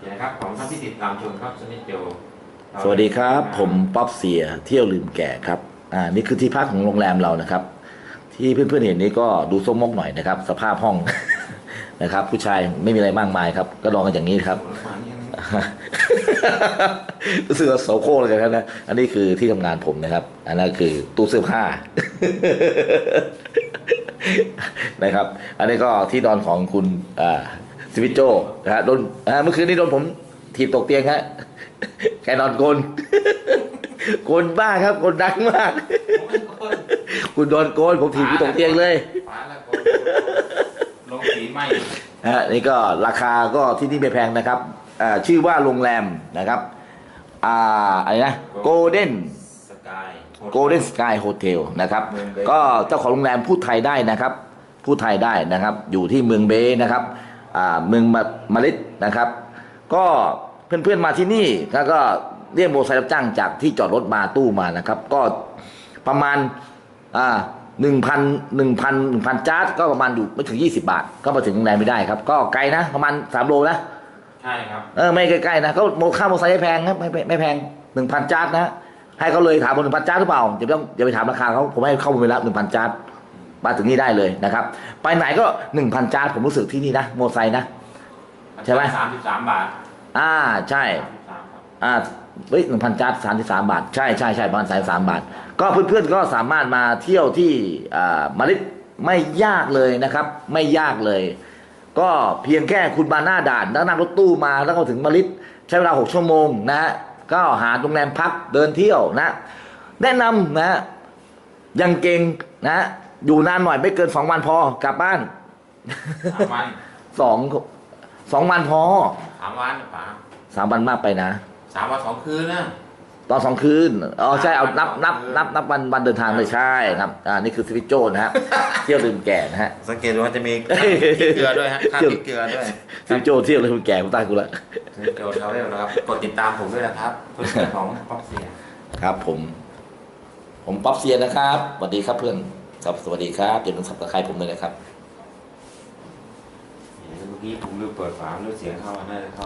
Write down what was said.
เดี๋ยวนะครับของท่านที่ติดตามชมครับสมิธโจสวัสดีครับ ผมป๊อปเสียเที่ยวลืมแก่ครับอ่านี่คือที่พักของโรงแรมเรานะครับ ที่เพื่อนๆเห็นนี้ก็ดูส้มมกหน่อยนะครับ สภาพห้อง นะครับ ผู้ชายไม่มีอะไรมากมายครับ ก็นอนกันอย่างนี้ครับ รู้สึกว่าโสโครกเลยกันนะอันนี้คือที่ทำงานผมนะครับ อันนั้นคือตู้เสื้อผ้า นะครับ อันนี้ก็ที่นอนของคุณอ่า สวิตโจนะฮะโดนอ่าเมื่อคืนนี้โดนผมถีบตกเตียงฮะแกนอนกลนกลนบ้าครับกลนดังมาก คุณโดนโกนผมถีบคุณตกเตียงเลยฟ้าละคนลงสีไหมนะฮะนี่ก็ราคาก็ที่นี่ไม่แพงนะครับอ่าชื่อว่าโรงแรมนะครับอ่าอะไรนะ Golden สกาย Golden Sky Hotel นะครับเมืองเบก็เจ้าของโรงแรมพูดไทยได้นะครับ พูดไทยได้นะครับ อยู่ที่เมืองเบนะครับอ่า เมืองมะมาริดนะครับ ก็เพื่อนๆมาที่นี่แล้วก็เรียกโมอเตอร์ไซค์รับจ้างจากที่จอดรถมาตู้มานะครับ ก็ประมาณอ่าหนึ่งพันหนึ่งพันหนึ่งพันจาร์ดก็ประมาณอยู่ไม่ถึงยี่สิบาท ก็มาถึงโรงแรมไม่ได้ครับ ก็ไกลนะ ประมาณสามโลนะใช่ครับเออไม่ใกล้ๆนะเขาโมค่าโมอเตอร์ไซค์ไม่แพงครับไม่ไม่ไม่แพงหนึ่งพันจาร์ดนะให้เขาเลยถามว่าหนึ่งพันจาร์ดหรือเปล่าอย่าไปต้องอย่าไปถามราคาเขาผมให้เข้ามูลไปแล้วหนึ่งพันจาร์ด มาถึงนี่ได้เลยนะครับ ไปไหนก็หนึ่งพันจาร์ดผมรู้สึกที่นี่นะโมอเตอร์ไซค์นะ ใช่ไหมสามสิบสามบาท อ่าใช่สามสิบสามครับอ่าเฮ้ยหนึ่งพันจาร์ดสามสิบสามบาท ใช่ใช่ใช่ประมาณสามสามบาท ก็เพื่อนๆก็สามารถมาเที่ยวที่อ่ามาริดไม่ยากเลยนะครับ ไม่ยากเลย ก็เพียงแค่คุณมาหน้าด่านแล้วนั่งรถตู้มาแล้วก็ถึงมาริดใช้เวลาหกชั่วโมงนะฮะก็หาโรงแรมพักเดินเที่ยวนะ แนะนำนะฮะยังเก่งนะ อยู่นานหน่อยไม่เกินสองวันพอกลับบ้านสามวันสองสองวันพอสามวันป๋าสามวันมากไปนะสามวันสองคืนนะตอนสองคืน อ๋อใช่เอานับสองนับคืนนับนับวันวันเดินทางเลยใช่ครับอ่านี่คือสวิตโจนะฮะเที่ยวลืมแก่นะฮะ สังเกตดูว่าจะมีข้าวพริกเกลือด้วยฮะข้าวพริกเกลือด้วยสวิตโจเที่ยวลืมแก่ผมตายกูละสมิธโจเขาเรียกนะครับกดติดตามผมด้วยนะครับเพื่อนๆของป๊อปเสียครับผม ผมป๊อปเซียนนะครับสวัสดีครับเพื่อน ครับสวัสดีครับอย่าลืมสับตะไคร้ผมเลยนะครับ เมื่อกี้ผมลืมเปิดฝาลืมเสียงเข้ามาได้เลยครับ